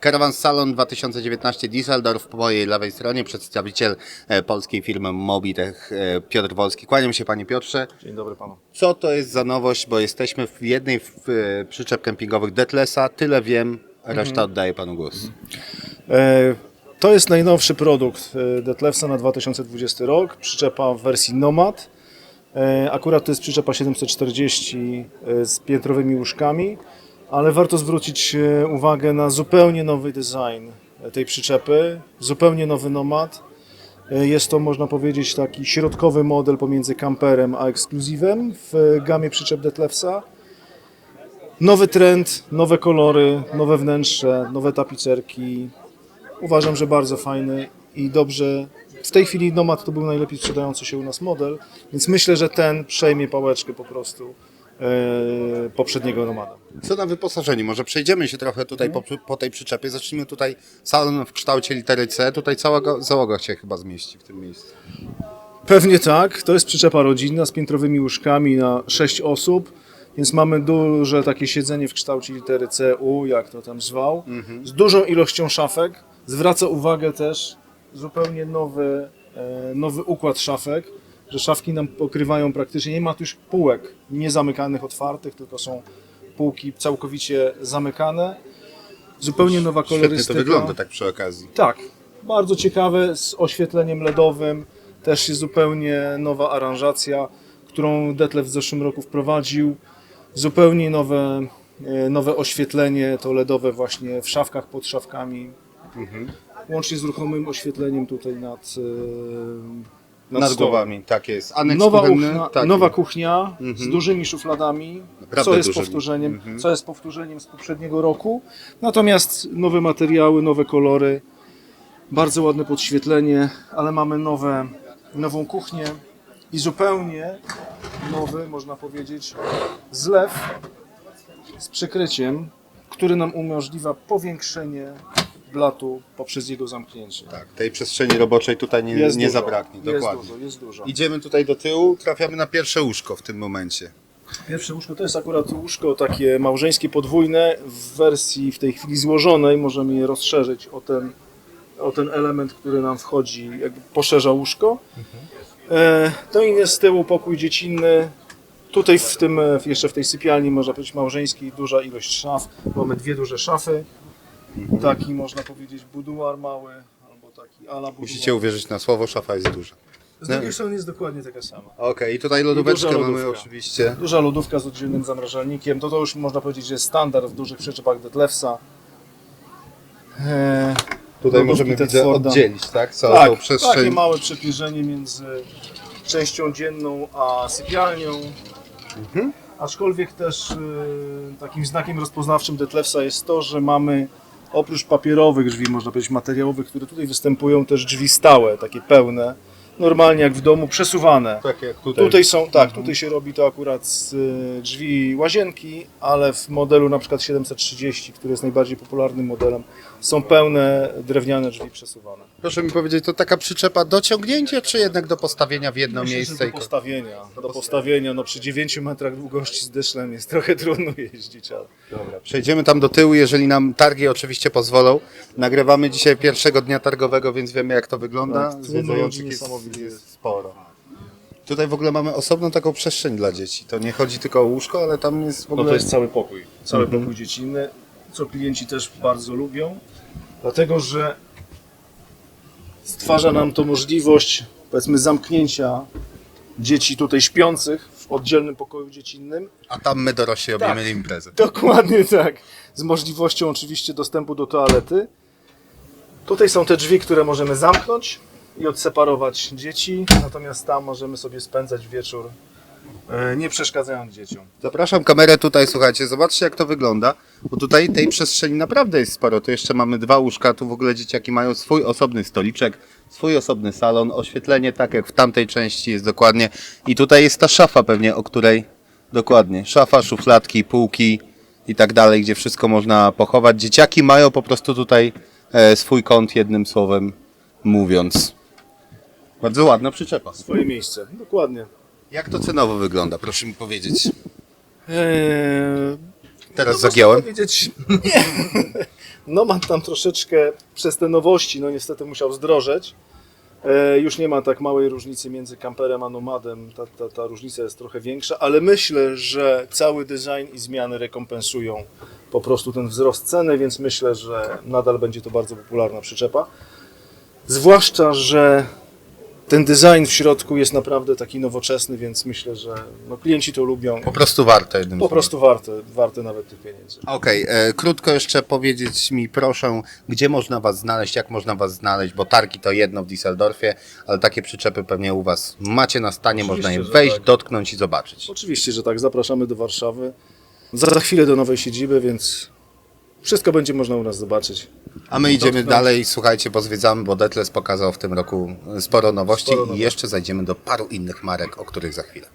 Caravan Salon 2019 Düsseldorf po mojej lewej stronie przedstawiciel e, polskiej firmy Mobitech e, Piotr Wolski. Kłaniam się panie Piotrze. Dzień dobry panu. Co to jest za nowość, bo jesteśmy w jednej z e, przyczep kempingowych Detlesa, tyle wiem, reszta oddaję panu głos. E, to jest najnowszy produkt Detlefsa na 2020 rok. Przyczepa w wersji Nomad. Akurat to jest przyczepa 740 e, z piętrowymi łóżkami, ale warto zwrócić e, uwagę na zupełnie nowy design e, tej przyczepy. Zupełnie nowy Nomad. E, Jest to, można powiedzieć, taki środkowy model pomiędzy camperem a ekskluzywem w gamie przyczep Detlefsa. Nowy trend, nowe kolory, nowe wnętrze, nowe tapicerki. Uważam, że bardzo fajny i dobrze. W tej chwili Nomad to był najlepiej sprzedający się u nas model, więc myślę, że ten przejmie pałeczkę po prostu poprzedniego Nomada. Co na wyposażeniu? Może przejdziemy się trochę tutaj po, po tej przyczepie. Zacznijmy tutaj salon w kształcie litery C. Tutaj cała załoga się chyba zmieści w tym miejscu. Pewnie tak. To jest przyczepa rodzinna z piętrowymi łóżkami na 6 osób, więc mamy duże takie siedzenie w kształcie litery CU, jak to tam zwał, z dużą ilością szafek. Zwraca uwagę też zupełnie nowy, e, nowy układ szafek, że szafki nam pokrywają praktycznie, nie ma tu już półek niezamykanych, otwartych, tylko są półki całkowicie zamykane. Zupełnie nowa Świetnie kolorystyka. to wygląda tak przy okazji. Tak, bardzo ciekawe z oświetleniem LEDowym. Też jest zupełnie nowa aranżacja, którą Detlef w zeszłym roku wprowadził. Zupełnie nowe, e, nowe oświetlenie, to LEDowe właśnie w szafkach, pod szafkami. Łącznie z ruchomym oświetleniem tutaj nad, e, nad, Nad stołem. głowami, tak jest. Aneks Nowa, kuchenny, kuchnia, tak. nowa kuchnia z dużymi szufladami, Naprawdę co jest, dużymi. powtórzeniem, co jest powtórzeniem z poprzedniego roku. Natomiast nowe materiały, nowe kolory, bardzo ładne podświetlenie, ale mamy nowe, nową kuchnię i zupełnie nowy, można powiedzieć, zlew z przykryciem, który nam umożliwia powiększenie blatu poprzez jego zamknięcie. Tak, tej przestrzeni roboczej tutaj nie, Jest nie dużo, zabraknie, jest dokładnie. Dużo, jest dużo. Idziemy tutaj do tyłu, trafiamy na pierwsze łóżko w tym momencie. Pierwsze łóżko to jest akurat łóżko takie małżeńskie, podwójne w wersji w tej chwili złożonej. Możemy je rozszerzyć o ten, o ten element, który nam wchodzi, jakby poszerza łóżko. E, no i jest z tyłu pokój dziecinny. Tutaj w tym, e, jeszcze w tej sypialni można powiedzieć małżeńskiej duża ilość szaf. Mamy dwie duże szafy. Taki można powiedzieć buduar mały, albo taki ala buduar. Musicie uwierzyć na słowo, szafa jest duża. Z drugiej strony jest dokładnie taka sama. Okej, i tutaj lodóweczkę duża mamy lodówka. oczywiście. Duża lodówka z oddzielnym zamrażalnikiem. To to już można powiedzieć, że jest standard w dużych przyczepach Detlefsa. Eee, Tutaj lodówki możemy widzę Tedforda. oddzielić, tak? Całą tak, tą przestrzeń. takie małe przybliżenie między częścią dzienną a sypialnią. Mhm. Aczkolwiek też e, takim znakiem rozpoznawczym Detlefsa jest to, że mamy oprócz papierowych drzwi, można powiedzieć materiałowych, które tutaj występują, też drzwi stałe, takie pełne, normalnie jak w domu, przesuwane. Tak jak tutaj. Tutaj są, tak, tutaj się robi to akurat z y, drzwi łazienki, ale w modelu na przykład 730, który jest najbardziej popularnym modelem, są pełne drewniane drzwi przesuwane. Proszę mi powiedzieć, to taka przyczepa do ciągnięcia, czy jednak do postawienia w jedno Myślę, że miejsce? do i- postawienia, do postawienia, no przy 9 metrach długości z dyszlem jest trochę trudno jeździć, ale przejdziemy tam do tyłu, jeżeli nam targi oczywiście pozwolą. Nagrywamy dzisiaj pierwszego dnia targowego, więc wiemy jak to wygląda. Tak, tłum Zwiedzających jest, jest sporo. Tutaj w ogóle mamy osobną taką przestrzeń dla dzieci. To nie chodzi tylko o łóżko, ale tam jest w no ogóle... to jest cały pokój, cały pokój dziecinny, co klienci też bardzo lubią, dlatego że stwarza nam to możliwość, powiedzmy, zamknięcia dzieci tutaj śpiących w oddzielnym pokoju dziecinnym. A tam my dorośli Tak. robimy imprezę. Dokładnie tak. Z możliwością oczywiście dostępu do toalety. Tutaj są te drzwi, które możemy zamknąć i odseparować dzieci, natomiast tam możemy sobie spędzać wieczór, e, nie przeszkadzając dzieciom. Zapraszam kamerę tutaj, słuchajcie, zobaczcie jak to wygląda, bo tutaj tej przestrzeni naprawdę jest sporo. Tu jeszcze mamy dwa łóżka, tu w ogóle dzieciaki mają swój osobny stoliczek, swój osobny salon, oświetlenie tak jak w tamtej części jest dokładnie. I tutaj jest ta szafa pewnie, o której dokładnie, szafa, szufladki, półki i tak dalej, gdzie wszystko można pochować. Dzieciaki mają po prostu tutaj e, swój kąt, jednym słowem mówiąc. Bardzo ładna przyczepa. Swoje miejsce, dokładnie. Jak to cenowo wygląda, proszę mi powiedzieć. Eee, Teraz no, zagiąłem. Powiedzieć, nie. Nomad tam troszeczkę przez te nowości, no niestety musiał zdrożeć. E, Już nie ma tak małej różnicy między kamperem a nomadem, ta, ta, ta różnica jest trochę większa, ale myślę, że cały design i zmiany rekompensują po prostu ten wzrost ceny, więc myślę, że nadal będzie to bardzo popularna przyczepa. Zwłaszcza, że ten design w środku jest naprawdę taki nowoczesny, więc myślę, że no, klienci to lubią. Po prostu warto jednym Po słowem. prostu warte, warte nawet tych pieniędzy. Okej, e, krótko jeszcze powiedzieć mi proszę, gdzie można Was znaleźć, jak można Was znaleźć, bo targi to jedno w Düsseldorfie, ale takie przyczepy pewnie u Was macie na stanie, Oczywiście, można je wejść, tak. dotknąć i zobaczyć. Oczywiście, że tak. Zapraszamy do Warszawy. Za, za chwilę do nowej siedziby, więc wszystko będzie można u nas zobaczyć. A my idziemy dalej, słuchajcie, bo zwiedzamy, bo Detles pokazał w tym roku sporo nowości Sporo i nowości. jeszcze zajdziemy do paru innych marek, o których za chwilę.